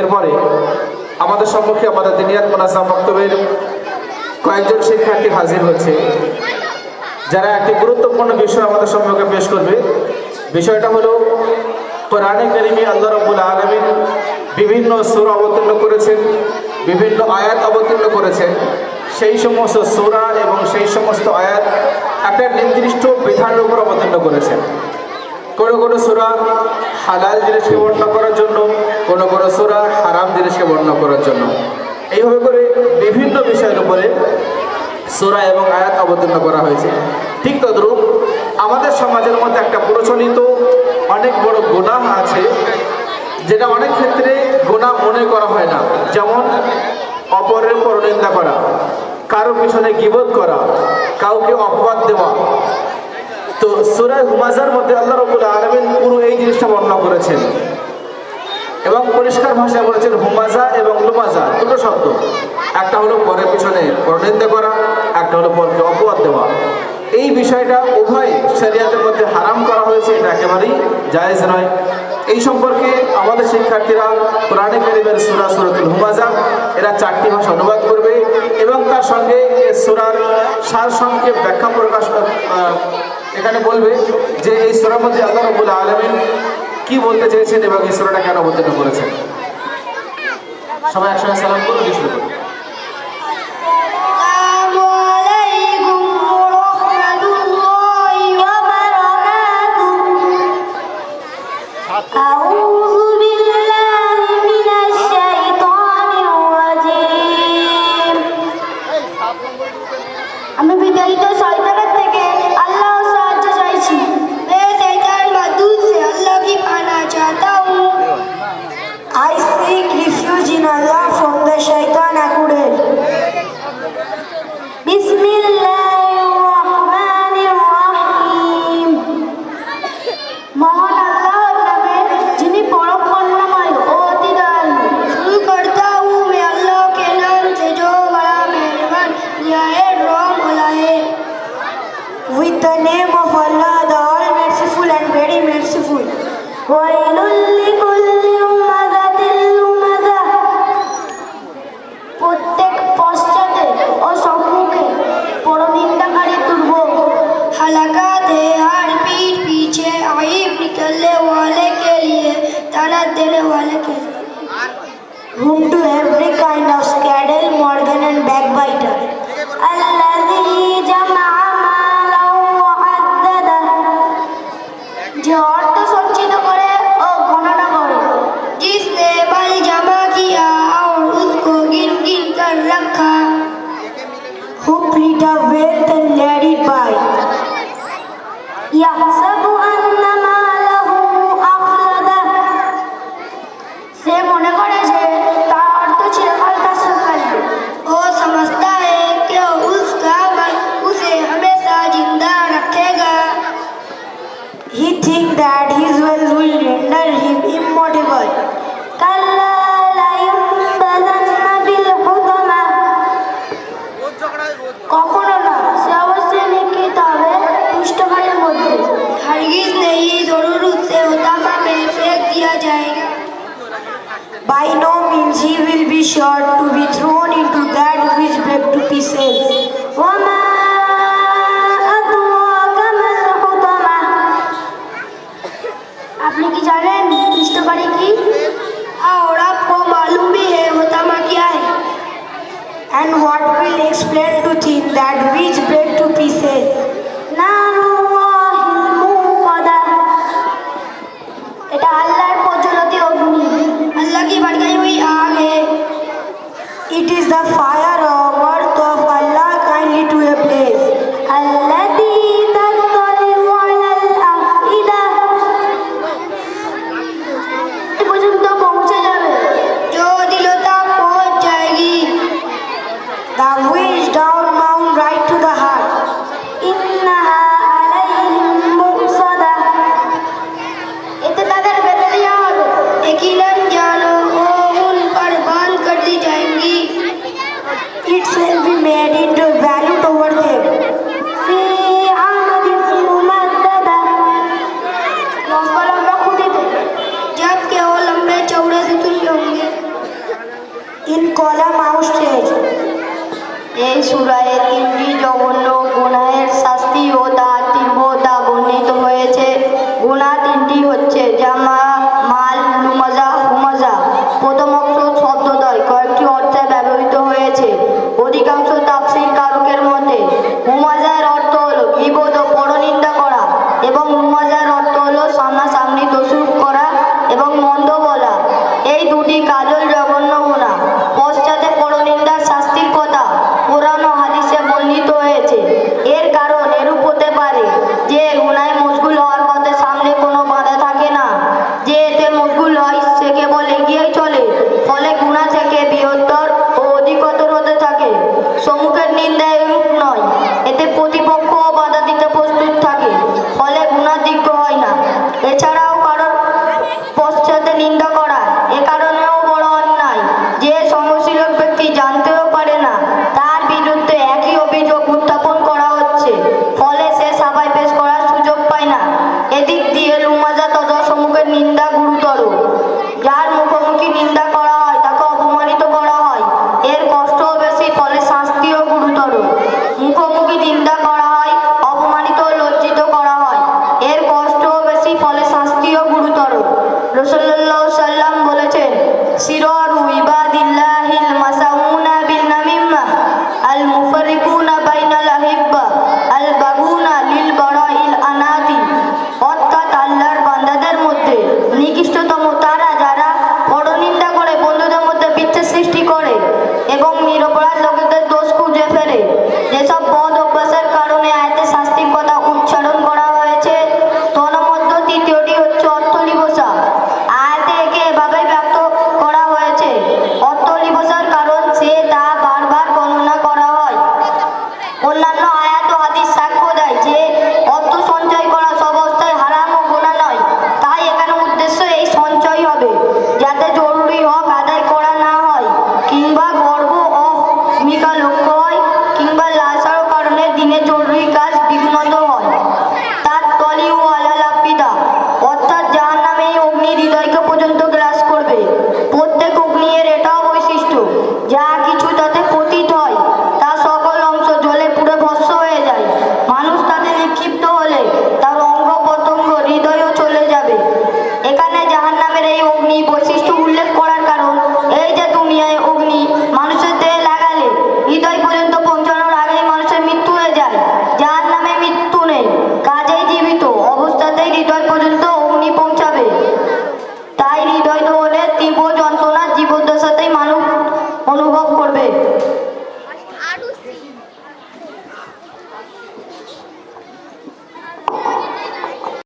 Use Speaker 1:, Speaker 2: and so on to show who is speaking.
Speaker 1: এরপরে আমাদের সম্মুখে আমাদের দিনিয়াত মোনাজাম বক্তব্যের কয়েকজন শিক্ষার্থী হাজির হচ্ছে। যারা একটি গুরুত্বপূর্ণ বিষয় আমাদের সম্মুখে পেশ করবে। বিষয়টা হলো, কোরআনে কারিমে আল্লাহ রব্বুল আলমিন বিভিন্ন সুর অবতীর্ণ করেছেন, বিভিন্ন আয়াত অবতীর্ণ করেছেন। সেই সমস্ত সুরা এবং সেই সমস্ত আয়াত একটা নির্দিষ্ট বিধানের উপর অবতীর্ণ করেছেন। কোনো কোনো সুরা হালাল জিনিসকে বর্ণনা করার জন্য, কোনো কোনো সুরা হারাম জিনিসকে বর্ণনা করার জন্য। এইভাবে করে বিভিন্ন বিষয়ের উপরে সুরা এবং আয়াত অবতীর্ণ করা হয়েছে। ঠিক তদ্রূপ আমাদের সমাজের মধ্যে একটা প্রচলিত অনেক বড় গুনাহ আছে, যেটা অনেক ক্ষেত্রে গুনাহ মনে করা হয় না। যেমন অপরের পরনিন্দা করা, কারও পিছনে গিবত করা, কাউকে অপবাদ দেওয়া তো সুরায় হুমাজার মধ্যে আল্লাহ রবুল আলমিন পুরো এই জিনিসটা বর্ণনা করেছেন। এবং পরিষ্কার ভাষায় বলেছেন হুমাজা এবং লুমাজা দুটো শব্দ। একটা হলো পরের পিছনে পরনিন্দা করা, একটা হলো পরকে অপবাদ দেওয়া। এই বিষয়টা উভয় শরিয়াতের মধ্যে হারাম করা হয়েছে, এটা একেবারেই জায়েজ নয়। এই সম্পর্কে আমাদের শিক্ষার্থীরা কোরআনে কারিমের সুরা সুরতুল হুমাজা এরা চারটি ভাষা অনুবাদ করবে এবং তার সঙ্গে সুরার সার সংক্ষেপ ব্যাখ্যা প্রকাশ এখানে বলবে যে এই সুরার মধ্যে আল্লাহ রবুল আলমিন কি বলতে চেয়েছেন এবং এই সুরাটা কেন অবতীর্ণ করেছেন? সবাই একসঙ্গে সালাম করুন
Speaker 2: in Allah from the যে অর্থ সঞ্চিত করে ও গণনা করে। জিসনে মাল জমা কিয়া আর উসকো গিন গিন কর রাখা। who plead the wealth and let it by yeah God will explain to him that which break to pieces. এটা আল্লাহর প্রজ্বলতি অগ্নি
Speaker 3: ইট ইজ লোকের নিন্দা গুরুতর। যার মুখোমুখি নিন্দা করা হয়, তাকে অপমানিত করা হয়। এর কষ্টও বেশি, ফলে শাস্তিও গুরুতর। মুখোমুখি নিন্দা করা হয়, অপমানিত ও লজ্জিত করা হয়। এর কষ্টও বেশি, ফলে শাস্তিও গুরুতর। রসল্ল